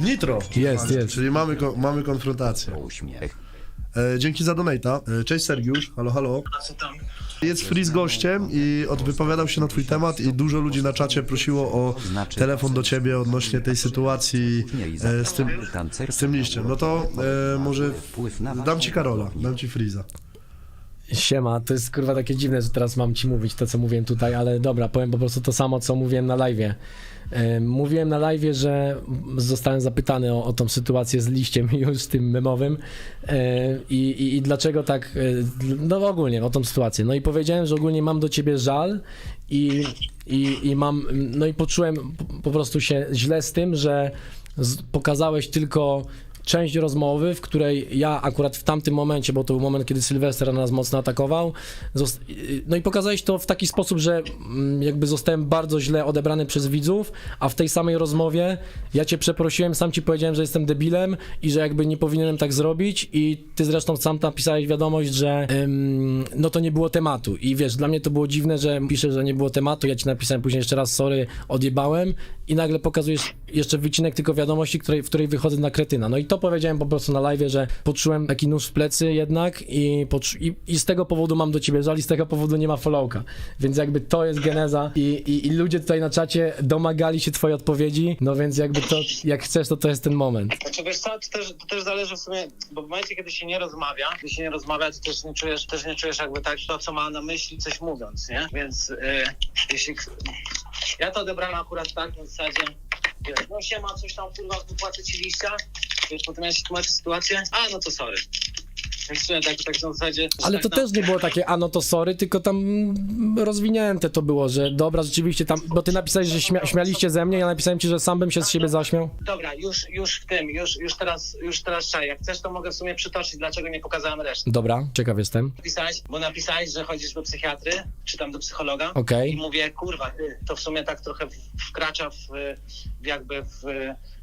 Nitro. Jest, jest. Czyli mamy, ko- mamy konfrontację. Uśmiech. E, dzięki za donata. E, cześć Sergiusz, halo, halo. Jest free z gościem i od, wypowiadał się na twój temat i dużo ludzi na czacie prosiło o telefon do ciebie odnośnie tej sytuacji e, z, tym, z tym liściem. No to e, może dam ci Karola, dam ci Freeza. Siema, to jest kurwa takie dziwne, że teraz mam ci mówić to, co mówiłem tutaj, ale dobra, powiem po prostu to samo, co mówiłem na live'ie. Em, Mówiłem na live'ie, że zostałem zapytany o, o tą sytuację z liściem już tym memowym i, i, i dlaczego tak, e, no ogólnie o tą sytuację. No i powiedziałem, że ogólnie mam do ciebie żal i, i, i mam, no i poczułem po- prostu się źle z tym, że pokazałeś tylko część rozmowy, w której ja akurat w tamtym momencie, bo to był moment, kiedy Sylwester nas mocno atakował, no i pokazałeś to w taki sposób, że mm, jakby zostałem bardzo źle odebrany przez widzów, a w tej samej rozmowie ja cię przeprosiłem, sam ci powiedziałem, że jestem debilem i że jakby nie powinienem tak zrobić i ty zresztą sam napisałeś wiadomość, że ym, no to nie było tematu i wiesz, dla mnie to było dziwne, że piszę, że nie było tematu, ja ci napisałem później jeszcze raz sorry, odjebałem i nagle pokazujesz jeszcze wycinek tylko wiadomości, której, w której wychodzę na kretyna. No i to powiedziałem po prostu na live, że poczułem taki nóż w plecy jednak i, i, i z tego powodu mam do ciebie żal i z tego powodu nie ma followka. Więc jakby to jest geneza i, i, i ludzie tutaj na czacie domagali się twojej odpowiedzi, no więc jakby to, jak chcesz, to to jest ten moment. Znaczy wiesz co, to też, to też zależy w sumie, bo w momencie, kiedy się nie rozmawia, kiedy się nie rozmawia, to też nie czujesz, też nie czujesz jakby tak to, co ma na myśli, coś mówiąc, nie? Więc y, jeśli... Ja to odebrałem akurat tak na zasadzie, no siema, coś tam kurwa, wypłacę ci liścia, wiesz, potem ja się tłumaczę sytuację, a no to sorry. Więc w sumie tak, tak na zasadzie... Ale tak to na- też nie było takie, a no to sorry, tylko tam rozwinięte to było, że dobra, rzeczywiście tam, bo ty napisałeś, że śmia śmialiście ze mnie, ja napisałem ci, że sam bym się z siebie zaśmiał. Dobra, już, już w tym, już, już teraz, już teraz czaj. Jak chcesz, to mogę w sumie przytoczyć, dlaczego nie pokazałem reszty. Dobra, ciekaw jestem. Napisałeś, bo napisałeś, że chodzisz do psychiatry, czy tam do psychologa. Okej. I mówię, kurwa, to w sumie tak trochę wkracza w, w jakby w,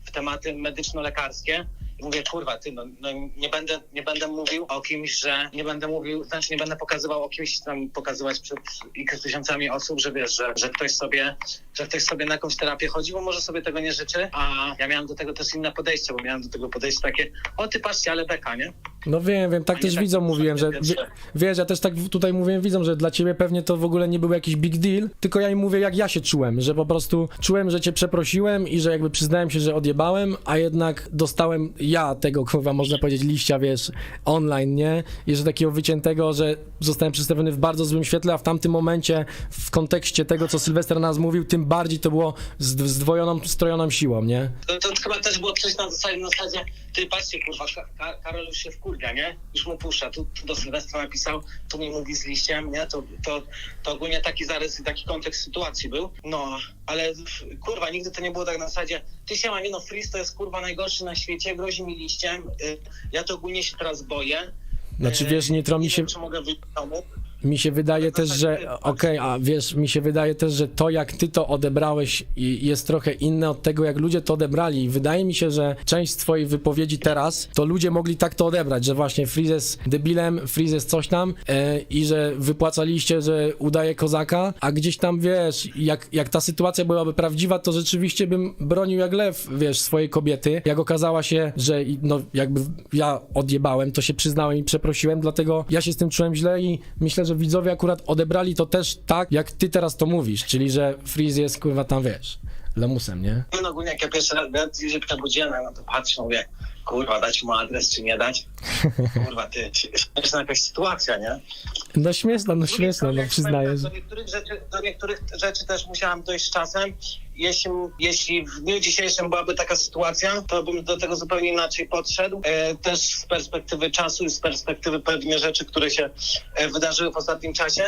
w tematy medyczno-lekarskie. Mówię, kurwa, ty, no, no nie, będę, nie będę mówił o kimś, że nie będę mówił, znaczy nie będę pokazywał o kimś tam pokazywać przed x tysiącami osób, że wiesz, że, że ktoś sobie, że ktoś sobie na jakąś terapię chodzi, bo może sobie tego nie życzy, a ja miałem do tego też inne podejście, bo miałem do tego podejście takie, o ty patrzcie, ale beka, nie? No wiem, wiem, tak też tak widzom mówiłem, że wie, wiesz, ja też tak tutaj mówiłem widzom, że dla ciebie pewnie to w ogóle nie był jakiś big deal, tylko ja im mówię jak ja się czułem, że po prostu czułem, że cię przeprosiłem i że jakby przyznałem się, że odjebałem, a jednak dostałem ja tego, kurwa, można powiedzieć liścia, wiesz, online, nie? I takiego wyciętego, że zostałem przedstawiony w bardzo złym świetle, a w tamtym momencie w kontekście tego, co Sylwester na nas mówił, tym bardziej to było z- zdwojoną, strojoną siłą, nie? To, to chyba też było coś na zasadzie, na zasadzie ty patrzcie kurwa, Ka- Ka- Karol już się wkurwia, nie? Już mu puszcza, tu, tu do Sylwestra napisał, tu mi mówi z liściem, nie? To, to, to ogólnie taki zarys i taki kontekst sytuacji był. No, ale kurwa, nigdy to nie było tak na zasadzie, ty się ma, nie no, Freeze to jest kurwa najgorszy na świecie, grozi mi liściem, y, ja to ogólnie się teraz boję. Znaczy, Y, wiesz, Nitro, mi nie się- wiem, czy mogę wyjść z domu. Mi się wydaje też, że okej, a wiesz, mi się wydaje też, że to jak ty to odebrałeś i- jest trochę inne od tego, jak ludzie to odebrali. I wydaje mi się, że część z twojej wypowiedzi teraz, to ludzie mogli tak to odebrać, że właśnie Freeze debilem, Freeze coś tam e, i że wypłacaliście, że udaje kozaka, a gdzieś tam, wiesz, jak, jak ta sytuacja byłaby prawdziwa, to rzeczywiście bym bronił jak lew, wiesz, swojej kobiety. Jak okazała się, że i- no jakby ja odjebałem, to się przyznałem i przeprosiłem, dlatego ja się z tym czułem źle i myślę, że widzowie akurat odebrali to też tak, jak ty teraz to mówisz, czyli że Freeze jest kurwa tam, wiesz, lamusem, nie? No ogólnie jak ja pierwszy raz gdzie przebudziłem, no to patrzę, mówię, kurwa, dać mu adres czy nie dać? Kurwa, ty, śmieszna jakaś sytuacja, nie? No śmieszne, no strony, no przyznaję, tak, Do niektórych, rzeczy, do niektórych rzeczy też musiałam dojść z czasem. Jeśli, jeśli w dniu dzisiejszym byłaby taka sytuacja, to bym do tego zupełnie inaczej podszedł. E, też z perspektywy czasu i z perspektywy pewnych rzeczy, które się e, wydarzyły w ostatnim czasie.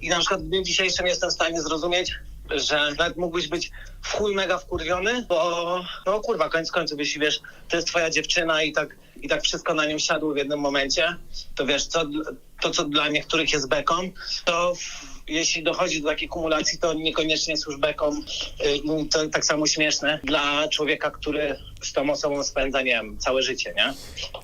I na przykład w dniu dzisiejszym jestem w stanie zrozumieć, że nawet mógłbyś być w chuj mega wkurwiony, bo no kurwa, koniec końców, jeśli wiesz, to jest twoja dziewczyna i tak, i tak wszystko na nią siadło w jednym momencie, to wiesz, co, to co dla niektórych jest beką, to jeśli dochodzi do takiej kumulacji, to niekoniecznie jest już beką y, to tak samo śmieszne dla człowieka, który z tą osobą spędza, nie wiem, całe życie, nie?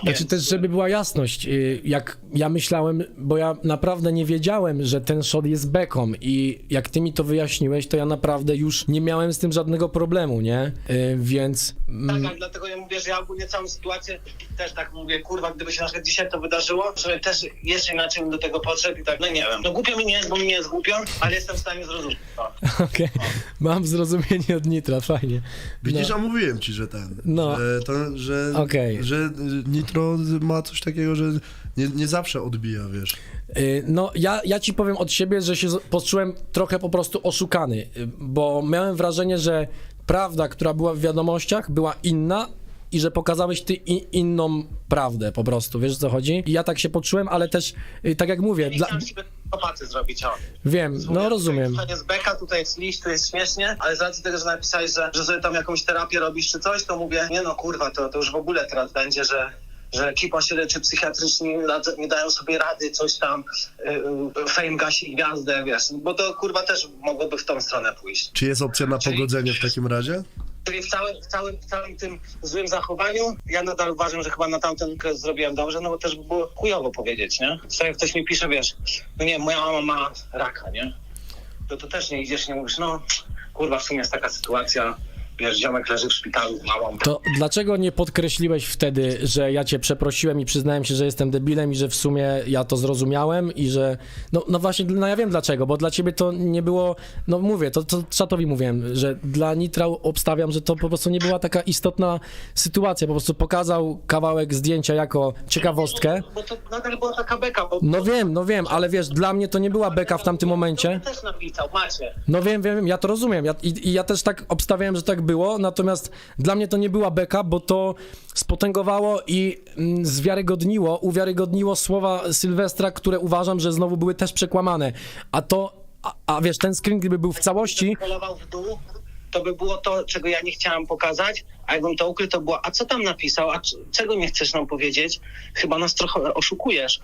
Znaczy Więc- też, żeby była jasność, y, jak ja myślałem, bo ja naprawdę nie wiedziałem, że ten shot jest beką i jak ty mi to wyjaśniłeś, to ja naprawdę już nie miałem z tym żadnego problemu, nie? Y, Więc... Tak, mm, ale dlatego ja mówię, że ja ogólnie całą sytuację też tak mówię, kurwa, gdyby się na przykład dzisiaj to wydarzyło, że też jeszcze inaczej bym do tego podszedł i tak, no nie wiem. No głupio mi nie jest, bo mi nie jest głupio, ale jestem w stanie zrozumieć to. Okej, mam zrozumienie od Nitra, fajnie. Widzisz, No. a mówiłem ci, że ten, No. że, to, że, Okej. że Nitro ma coś takiego, że nie, nie zawsze odbija, wiesz. Y, No, ja, ja ci powiem od siebie, że się poczułem trochę po prostu oszukany, y, bo miałem wrażenie, że prawda, która była w wiadomościach, była inna i że pokazałeś ty inną prawdę po prostu, wiesz o co chodzi? I ja tak się poczułem, ale też, y, tak jak mówię, Nie dla... zrobić, o. wiem, no rozumiem. To jest beka, tutaj jest liść, tu jest śmiesznie, ale z racji tego, że napisałeś, że, że sobie tam jakąś terapię robisz czy coś, to mówię, nie no kurwa, to, to już w ogóle teraz będzie, że że ekipa się leczy psychiatrycznie, nie da- nie dają sobie rady, coś tam, y, y, fame gasi gwiazdę, wiesz, bo to kurwa też mogłoby w tą stronę pójść. Czy jest opcja na Czyli- pogodzenie w takim razie? Czyli w całym, w, całym, w całym tym złym zachowaniu, ja nadal uważam, że chyba na tamten okres zrobiłem dobrze, no bo też by było chujowo powiedzieć, nie? Co jak ktoś mi pisze, wiesz, no nie, moja mama ma raka, nie? To to też nie idziesz, nie mówisz, no kurwa, w sumie jest taka sytuacja, wiesz, ziomek leży w szpitalu z małą. To dlaczego nie podkreśliłeś wtedy, że ja cię przeprosiłem i przyznałem się, że jestem debilem i że w sumie ja to zrozumiałem i że... No, no właśnie, no ja wiem dlaczego, bo dla ciebie to nie było... No mówię, to, to czatowi mówiłem, że dla Nitra obstawiam, że to po prostu nie była taka istotna sytuacja, po prostu pokazał kawałek zdjęcia jako ciekawostkę. Bo to nadal była taka beka, bo... No wiem, no wiem, ale wiesz, dla mnie to nie była beka w tamtym momencie. To też napisał, macie. No wiem, wiem, wiem, ja to rozumiem. Ja, i, I ja też tak obstawiałem, że tak było, natomiast dla mnie to nie była beka, bo to spotęgowało i mm, zwiarygodniło, uwiarygodniło słowa Sylwestra, które uważam, że znowu były też przekłamane. A to, a, a wiesz, ten screen gdyby był w całości, polował w dół, to by było to, czego ja nie chciałem pokazać, a jakbym to ukrył, to było, a co tam napisał, a c- czego nie chcesz nam powiedzieć? Chyba nas trochę oszukujesz.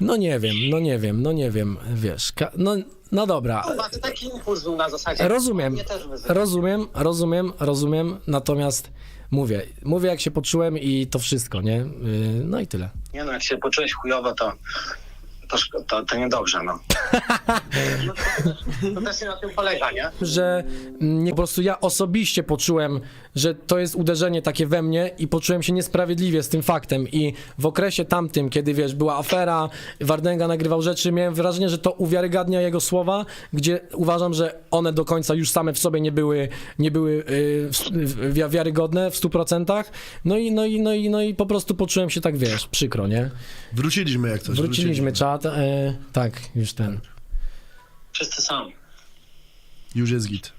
no nie wiem, no nie wiem, no nie wiem, wiesz, ka- no, no dobra. To taki impuls był na zasadzie. Rozumiem, Mnie też wyzywa. rozumiem, rozumiem, rozumiem, natomiast mówię, mówię jak się poczułem i to wszystko, nie? Yy, No i tyle. Nie no, jak się poczułeś chujowo, to, to, szko- to, to niedobrze, no. No to, to też na tym polega, nie? że mm, nie, po prostu ja osobiście poczułem, że to jest uderzenie takie we mnie i poczułem się niesprawiedliwie z tym faktem i w okresie tamtym, kiedy wiesz, była afera, Wardęga nagrywał rzeczy, miałem wrażenie, że to uwiarygadnia jego słowa, gdzie uważam, że one do końca już same w sobie nie były, nie były yy, w- w- wi- wiarygodne w 100%, no i, no, i, no, i, no i po prostu poczułem się tak, wiesz, przykro, nie? Wróciliśmy jak coś. Wróciliśmy, czat, yy, tak, już ten. Wszyscy sami. Już jest git.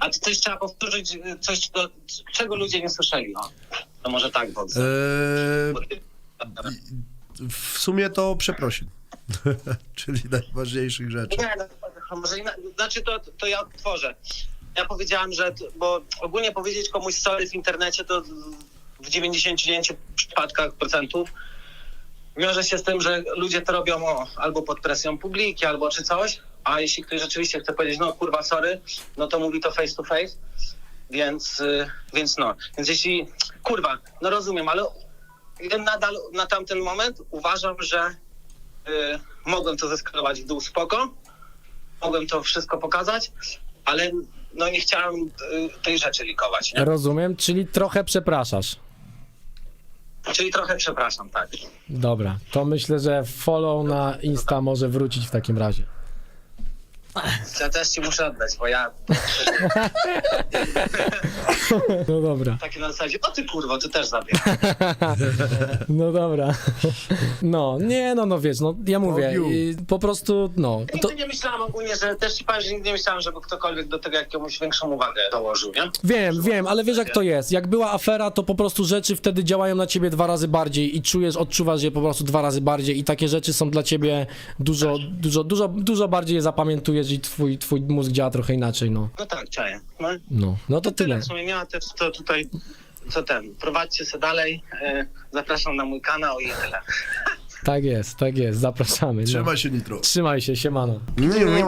A to coś trzeba powtórzyć, coś, do, czego ludzie nie słyszeli, no. To może tak, bo... Eee, w sumie to przeprosin. Czyli najważniejszych rzeczy. Nie, no, może inna, znaczy to, to ja otworzę. Ja powiedziałem, że, bo ogólnie powiedzieć komuś sorry w internecie to w 99 przypadkach procentów wiąże się z tym, że ludzie to robią o, albo pod presją publiki, albo czy coś, a jeśli ktoś rzeczywiście chce powiedzieć, no kurwa sorry, no to mówi to face to face, więc, y, więc no, więc jeśli, kurwa, no rozumiem, ale nadal na tamten moment uważam, że y, mogłem to zeskalować w dół spoko, mogłem to wszystko pokazać, ale no nie chciałem y, tej rzeczy likować, nie? Rozumiem, czyli trochę przepraszasz. Czyli trochę przepraszam, tak. Dobra, to myślę, że follow na Insta może wrócić w takim razie. Ja też ci muszę oddać, bo ja No dobra, takie na zasadzie, o ty kurwo, ty też zabierz. no dobra. No, nie, no, no wiesz, no ja mówię, Robił. i po prostu, no, to, Nigdy nie myślałem ogólnie, że też ci powiem, że nigdy nie myślałem, żeby ktokolwiek do tego jakąś większą uwagę dołożył, nie? wiem, wiem, ale wiesz jak to jest, jak była afera, to po prostu rzeczy wtedy działają na ciebie dwa razy bardziej i czujesz, odczuwasz je po prostu dwa razy bardziej i takie rzeczy są dla ciebie dużo, dużo, dużo, dużo bardziej je zapamiętujesz i twój, twój mózg działa trochę inaczej, no, No tak, czaję. No, no, no to tyle. W sumie miała też to tutaj, co ten, prowadźcie się dalej, y, zapraszam na mój kanał i tyle. Tak jest, tak jest, zapraszamy. No. Trzymaj się, Nitro. Trzymaj się, siemano. Nie, nie.